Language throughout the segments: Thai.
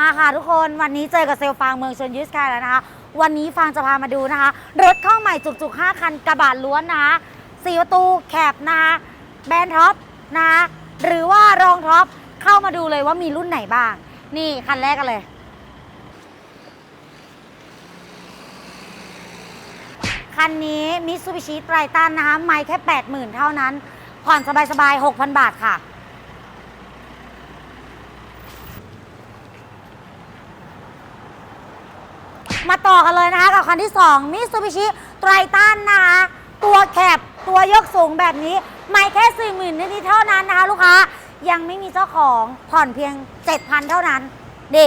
มาค่ะทุกคนวันนี้เจอกับเซลฟางเมืองชนยุทธคายแล้วนะคะ วันนี้ฟางจะพามาดูนะคะ รถเข้าใหม่จุกๆ 5 คันกระบะล้วนนะคะสี่ประตูแคบนะคะแบนท็อปนะคะหรือว่ารองท็อปเข้ามาดูเลยว่ามีรุ่นไหนบ้าง นี่คันแรกกันเลย คันนี้มิ t ซูบิชิไตรตันนะคะ ไม่แค่ 80,000 เท่านั้น ผ่อนสบายๆ 6,000 บาทค่ะ มาต่อกันเลยนะคะกับคันที่2มิ t ซูบิชิไตรตันนะคะตัวแคบตัวยกสูงแบบนี้ ไม่แค่40,000นิดๆเท่านั้นนะคะลูกค้ายังไม่มีเจ้าของผ่อนเพียง 7,000 เท่านั้นเด็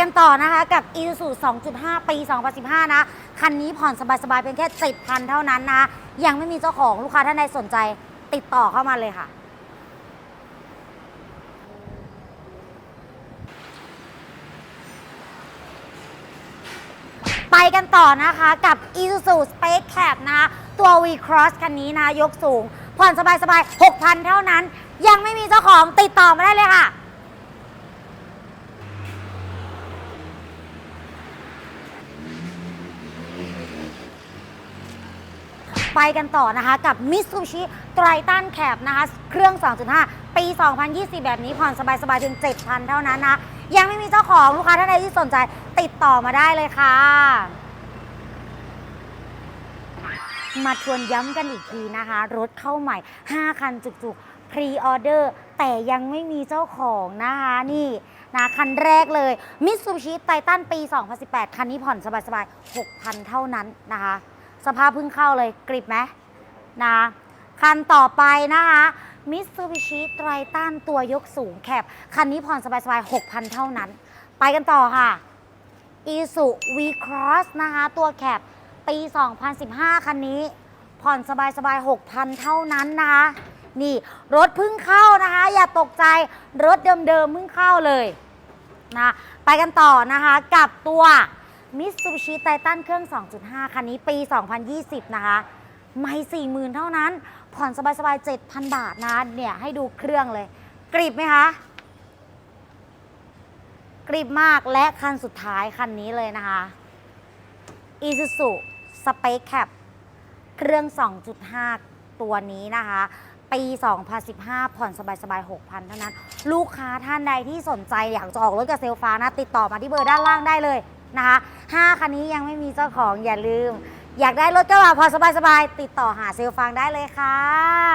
กันต่อนะคะกับ i s u z u 2.5 ปี 2015 นะ คันนี้ผ่อนสบายๆ เป็นแค่ 7,000 เท่านั้นนะ ยังไม่มีเจ้าของลูกค้าท่านใดสนใจติดต่อเข้ามาเลยค่ะ ไปกันต่อนะคะกับ Isuzu Space Cab นะคะตัว V Cross คันนี้นะยกสูง ผ่อนสบายๆ 6,000 เท่านั้น ยังไม่มีเจ้าของติดต่อมาได้เลยค่ะ ไปกันต่อนะคะกับ Mitsubishi Triton Cab นะคะเครื่อง 2.5 ปี 2020 แบบนี้ผ่อนสบายๆถึง 7,000 เท่านั้นนะยังไม่มีเจ้าของลูกค้าท่านใดที่สนใจติดต่อมาได้เลยค่ะ มาทวนย้ำกันอีกทีนะคะ รถเข้าใหม่ 5 คันจุกๆพรีออเดอร์แต่ยังไม่มีเจ้าของนะคะนี่นะคันแรกเลย Mitsubishi Titan ปี 2018 คันนี้ผ่อนสบายๆ 6,000 เท่านั้นนะคะ สภาพเพิ่งเข้าเลยกริบไหมนะคันต่อไปนะคะ Mitsubishi Triton ตัวยกสูงแคบคันนี้ผ่อนสบายๆ 6,000 เท่านั้น ไปกันต่อค่ะ i s u V Cross นะคะตัวแคบปี 2015 คันนี้ ผ่อนสบายๆ 6,000 เท่านั้นนะคะนี่รถเพิ่งเข้านะคะ อย่าตกใจรถเดิมๆเพิ่งเข้าเลยนะไปกันต่อนะคะกับตัว Mitsubishi Titan เครื่อง 2.5 คันนี้ปี 2020 นะคะ ไม่40,000เท่านั้น ผ่อนสบายๆ 7,000 บาทนะเนี่ยให้ดูเครื่องเลย กริบไหมคะกริบมากและคันสุดท้ายคันนี้เลยนะคะ Isuzu Space Cab เครื่อง 2.5 ตัวนี้นะคะ ปี 2015 ผ่อนสบายๆ 6,000 เท่านั้น ลูกค้าท่านใดที่สนใจอยากจะออกรถกับเซลฟ้านะ ติดต่อมาที่เบอร์ด้านล่างได้เลย นะคะ5คันนี้ยังไม่มีเจ้าของอย่าลืม อยากได้รถกระบะผ่อสบายๆติดต่อหาเซลฟังได้เลยค่ะ